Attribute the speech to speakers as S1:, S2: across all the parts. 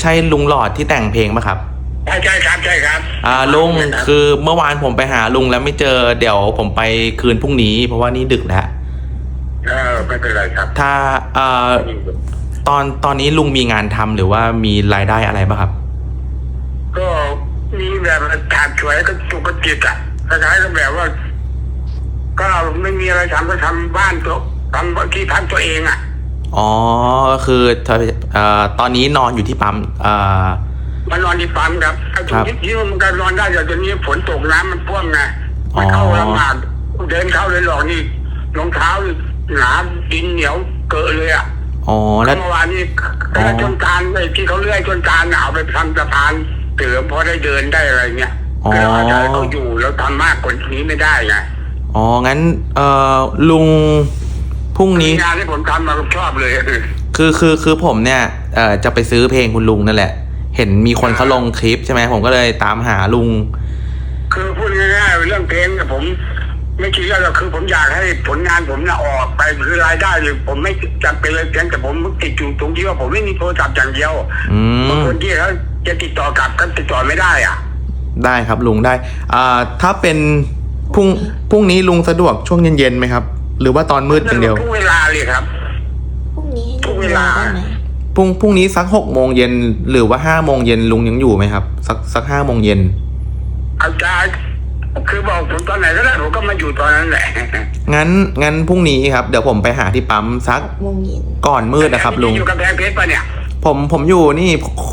S1: ใช่ลุงหลอดที่แต่งเพลงปะครับ
S2: ใช่ใช่ครับใช่ครับ
S1: อ่าลุง
S2: ครับ
S1: คือเมื่อวานผมไปหาลุงแล้วไม่เจอเดี๋ยวผมไปคืนพรุ่งนี้ เพราะว่านี่ดึกแล้ว
S2: เออไม่เป็นไรครับ
S1: ถ้าเอ่อตอนตอนนี้ลุงมีงานทำหรือว่ามีรายได้อะไรปะครับ
S2: ก็มีแบบถามช่วยก็จุกกระจิตอะคล้ายๆกับแบบว่า ก็ไม่มีอะไรทำก็ทำบ้านตัวทำที่พักตัวเองอะ
S1: อ๋อก็คือเอ่อตอนนี้นอนอยู่ที่ปั๊มเอ่อ
S2: มานอนที่ปั๊มครับไอ้ตร
S1: ครั
S2: ง
S1: บ
S2: ที่ที่มันก็นอนได้แต่ตอนนี้ฝนตกน้ำมันท่วมไง
S1: อ๋อ
S2: มันเข้าลำบากเดินเข้าเลยหรอกนี่รองเท้านี่หนาดินเหนียวเกอะเลยอะ
S1: อ๋อแล้ว
S2: เมื่อวานนี้
S1: อ๋อ
S2: แล้วจนการไอ้ที่เขาเลื่อยจนการน่ะเอาไปทำสะพานเตือมพอได้เดินได้อะไรเงี้ยก็เลยอาจจะให้เขาอยู่แล้วทำมากกว่านี้ไม่ได้ไง
S1: อ๋องั้นเอ่อลุงพ รุ่งนี้
S2: งานที่ผมทำมาผมชอบเลย
S1: คือคือคือผมเนี่ยเอ่อจะไปซื้อเพลงคุณลุงนั่นแหละ เห็นมีคนเขาลงคลิปใช่ไหมผมก็เลยตามหาลุง
S2: คือพูดง่ายๆเรื่องเพลงเนี่ยผม ไม่คิดว่าหรอกคือผมอยากให้ผลงานผมน่ะออกไปคือรายได้เลยผมไม่จำเป็นเลยเพียงแต่ผมติดอยู่ตรงที่ว่าผมไม่มีโทรศัพท์อย่างเดียว
S1: อื
S2: บาง
S1: ม
S2: คนที่เขาจะติดต่อกลับก็ติดต่อไม่ได้อะ
S1: ได้ครับลุงได้ อ่า ถ้าเป็นพรุ่งพรุ่งนี้ลุงสะดวกช่วงเย็นๆไหมครับ หรือว่าตอนมืดอย่างเดียว
S2: ทุกเวลาเลยครับ
S3: พรุ่งนี้ให้
S2: ทุ
S3: ลุ
S2: ก
S3: ง
S2: เว
S3: ร
S2: ลา
S3: อได้ไหม
S1: พรุ่งพรุ่งนี้สักหกโมงเย็นหรือว่าห้าโมงเย็นลุงยังอยู่ไหมครับ สักสักห้าโมงเย็น
S2: อาจารย์คือบอกผมตอนไหนก็ได้ผมก็มาอยู่ตอนนั้นแหละ
S1: งั้นงั้นพรุ่งนี้ครับเดี๋ยวผมไปหาที่ปั๊มสัก
S3: หกโมงเย็น
S1: ก่อนมืดนะครับลุง
S2: อยู่กับแพงเพชรปะเนี่ย
S1: ผมผมอยู่นี่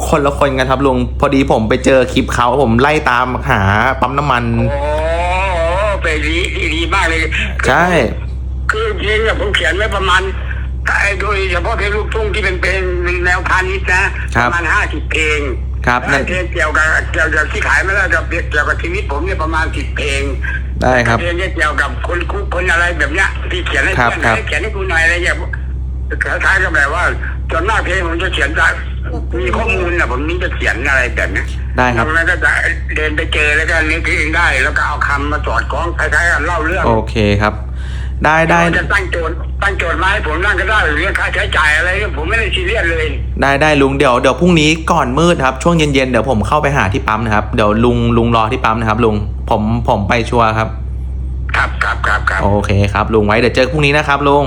S1: คนละคนกันครับลุงพอดีผมไปเจอคลิปเขาผมไล่ตามหาปั๊มน้ำมัน
S2: โอ้ไปดีดีดีมากเลย
S1: ใช่
S2: คือเพลงเนี่ยผมเขียนไว้ประมาณไอ้โดยเฉพาะเพลงลูกทุ่งที่เป็นเพลงแนวพาณิชย์นะประมาณห้าสิบเพลง
S1: ครับ
S2: และ
S1: นั่น
S2: เพลงเกี่ยวกับเกี่ยวกับที่ขายไม่ได้กับเกี่ยวกับชีวิตผมเนี่ยประมาณสิบเพลง
S1: ได้ครับ
S2: เพลงเนี่ยเกี่ยวกับคนคุกคนอะไรแบบเนี้ยที่เขียนให้
S1: ครับ
S2: เพื่อน
S1: ครับ
S2: ให้เขียนให้กูหน่อยอะไรอย่างเงี้ยคล้ายๆกับแบบว่าจนหน้ากเพลงผมจะเขียนได้มีข้อมูลนะผมนี่จะเขียนอะไรแบบเนี้ย
S1: ได้ครับ
S2: แล้วก็จะเดินไปเจอแล้วก็นึกเองได้ แล้วก็เอาคำมาสอดคล้องคล้ายๆกันเล่าเรื่อง
S1: โอเคครับ ได้ได้
S2: เราจะตั้งโจทย์ตั้งโจทย์มาให้ผมนั่งก็ได้เรื่องค่าใช้จ่ายอะไรเนี่ยผมไม่ได้ซีเรียสเลย
S1: ได้ได้ลุงเดี๋ยวเดี๋ยวพรุ่งนี้ก่อนมืดครับช่วงเย็นๆเดี๋ยวผมเข้าไปหาที่ปั๊มนะครับเดี๋ยวลุงลุงรอที่ปั๊มนะครับ ลุงผมผมไปชัวร์ครับ
S2: ครับครับครับครับ
S1: โอเคครับลุงไว้เดี๋ยวเจอพรุ่งนี้นะครับลุง